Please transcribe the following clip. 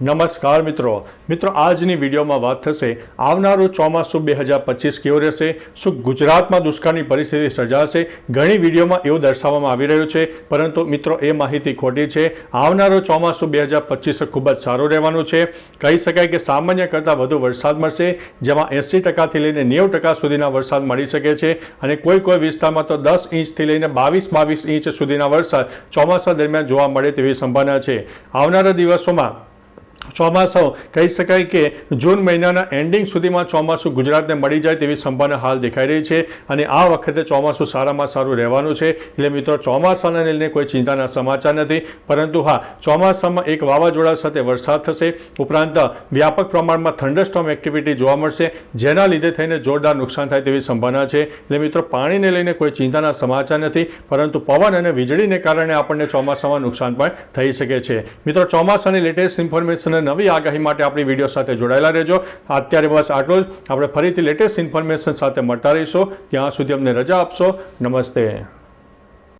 નમસ્કાર મિત્રો. મિત્રો, આજની વિડીયોમાં વાત થશે આવનારું ચોમાસું બે હજાર પચીસ કેવું રહેશે? શું ગુજરાતમાં દુષ્કાળની પરિસ્થિતિ સર્જાશે? ઘણી વિડીયોમાં એવું દર્શાવવામાં આવી રહ્યું છે, પરંતુ મિત્રો, એ માહિતી ખોટી છે. આવનારું ચોમાસું બે હજાર પચીસ ખૂબ જ સારું રહેવાનું છે. કહી શકાય કે સામાન્ય કરતાં વધુ વરસાદ મળશે, જેમાં એંસી ટકાથી લઈને નેવું ટકા સુધીના વરસાદ મળી શકે છે અને કોઈ કોઈ વિસ્તારમાં તો દસ ઇંચથી લઈને બાવીસ બાવીસ ઇંચ સુધીના વરસાદ ચોમાસા દરમિયાન જોવા મળે તેવી સંભાવના છે. આવનારા દિવસોમાં ચોમાસું કહી શકાય કે જૂન મહિનાના એન્ડિંગ સુધીમાં ચોમાસું ગુજરાતને મળી જાય તેવી સંભાવના હાલ દેખાઈ રહી છે અને આ વખતે ચોમાસું સારામાં સારું રહેવાનું છે. એટલે મિત્રો, ચોમાસાને લઈને કોઈ ચિંતાના સમાચાર નથી. પરંતુ હા, ચોમાસામાં એક વાવાઝોડા સાથે વરસાદ થશે. ઉપરાંત વ્યાપક પ્રમાણમાં થંડરસ્ટોમ એક્ટિવિટી જોવા મળશે, જેના લીધે થઈને જોરદાર નુકસાન થાય તેવી સંભાવના છે. એટલે મિત્રો, પાણીને લઈને કોઈ ચિંતાના સમાચાર નથી, પરંતુ પવન અને વીજળીને કારણે આપણને ચોમાસામાં નુકસાન પણ થઈ શકે છે. મિત્રો, ચોમાસાની લેટેસ્ટ ઇન્ફોર્મેશન અને નવી આગાહી માટે આપણી વીડિયો સાથે જોડાયેલા રહેજો. અત્યારે બસ આટલું જ. આપણે ફરીથી લેટેસ્ટ ઇન્ફોર્મેશન સાથે મળતા રહીશું. ત્યાં સુધી અમને રજા આપશો. નમસ્તે.